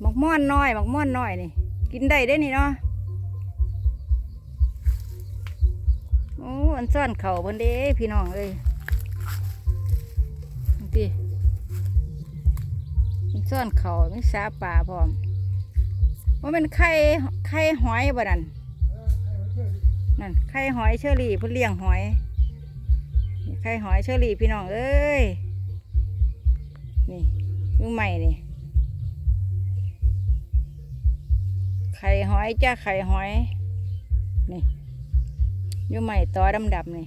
หมกม่อนน้อยหมกม่อนน้อยนี่ กินได้ได้นี่เนาะโอ้อันซ่อนเข่าเพิ่นเด้พี่น้องเอ้ยดิอันซ่อนเข่ามีสาป่าพร้อมว่าเป็นไข่ไข่หอยบ่นั่นนั่นไข่หอยเชอรี่เพิ่นเลี้ยงหอยนี่ไข่หอยเชอรี่พี่น้องเอ้ยนี่มือใหม่นี่ ไข่หอยจ้าไข่หอย นี่อยู่ใหม่ตอดำดำๆนี่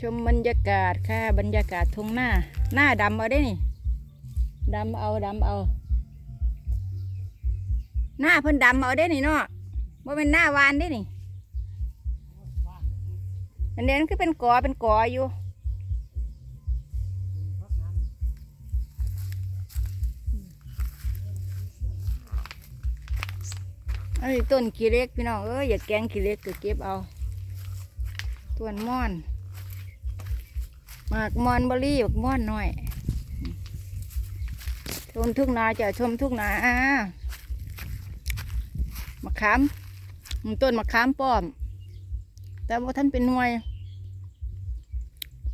ชมบรรยากาศค่ะบรรยากาศทุ่งหน้า หน้าดำเอาได้นี่ดำเอาดำเอา หน้าเพิ่นดำเอาได้นี่เนาะว่าเป็นหน้าวานได้นี่ อันนี้มันคือเป็นกอเป็นกออยู่อันนี้ต้นขี้เล็กพี่น้องเอ้ยอย่าแกงขี้เล็กก็เก็บเอาต้นม่อนหมากมอนบอรี่หมากม่อนหน่อยชมทุกนาจะชมทุกนามะขามต้นมะขามป้อม แต่ว่าท่านเป็นหน่วย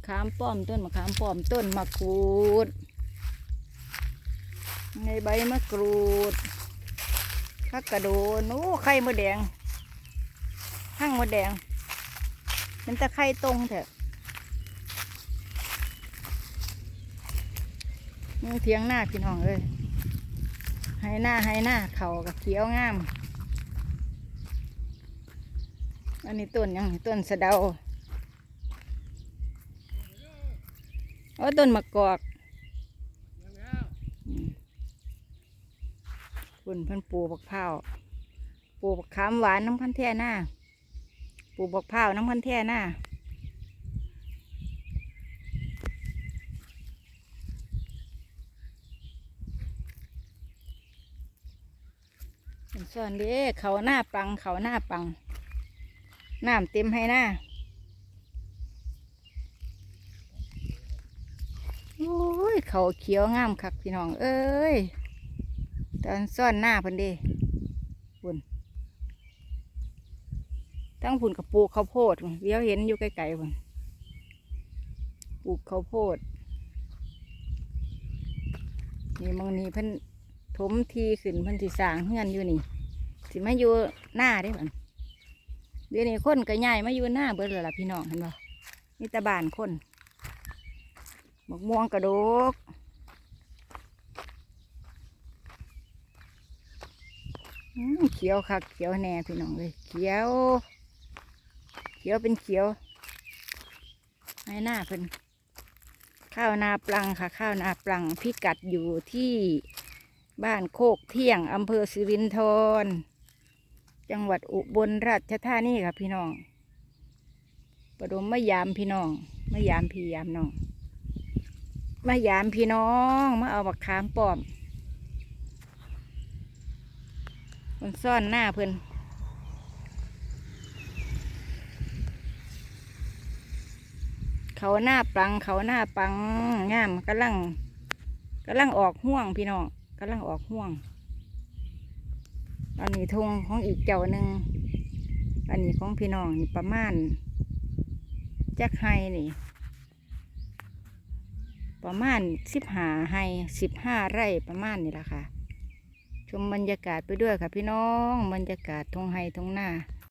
ขามป้อมต้นมะขามป้อมต้นมะกรูด ในใบมะกรูดผักกระโดนโอ้ไข่มดแดงหั่งมดแดง มันจะไข่ตรงเถอะมึงเทียงหน้าพี่น้องเลยให้หน้าให้หน้าเขากับเขียวงาม อันนี้ต้นยังต้นสะเดาโอ้ต้นมะกอกอืมคุณเพิ่นปูบักพร้าปูบักขามหวานน้ำพันแท่หน้าปูบักพร้าน้ำพันแท่หน้าเป็นส่วนเด้เขาหน้าปังเขาหน้าปัง น้ำเต็มให้หน้าโอ้ยเขาเขียวงามคักพี่น้อง เอ้ย ตอนซ่อนหน้าพิ่นเดีพุ่นทั้งพุ่นกับปลูกข้าวโพดเดี๋ยวเห็นอยู่ไกลๆพุ่นปลูกข้าวโพด นี่มองนี่เพิ่นถมทีขึ้นเพิ่นสิสร้างเฮือนอยู่นี่สิมาอยู่หน้าได้เหมือน เดี๋ยวนี้คนก็ใหญ่มาอยู่หน้าเบิดแล้วล่ะพี่น้องเห็นบ่มีแตาบานคนหมกม่วงกระดกเขียวคักเขียวแน่พี่น้องเลยเขียว เขียวเป็นเขียวในหน้าเพิ่นข้าวนาปลังค่ะ ข้าวนาปลังพิกัดอยู่ที่บ้านโคกเที่ยงอำเภอสิรินธร จังหวัดอุบลราชธานีค่ะพี่น้อง ประดมมายามพี่น้องมายามพี่ยามน้องมายามพี่น้องมาเอาบักขามป้อมมันซ่อนหน้าเพิ่นเขาหน้าปังเขาหน้าปังงามกำลังกำลังออกห่วงพี่น้องกำลังออกห่วง อันนี้ทงของอีกเจ้าหนึ่งอันนี้ของพี่น้องนี่ประมาณจักไฮนี่ ประมาณสิบหาไฮสิบห้าไร่ประมาณนี่แหละค่ะ ชมบรรยากาศไปด้วยค่ะพี่น้องบรรยากาศทงไฮทงหน้า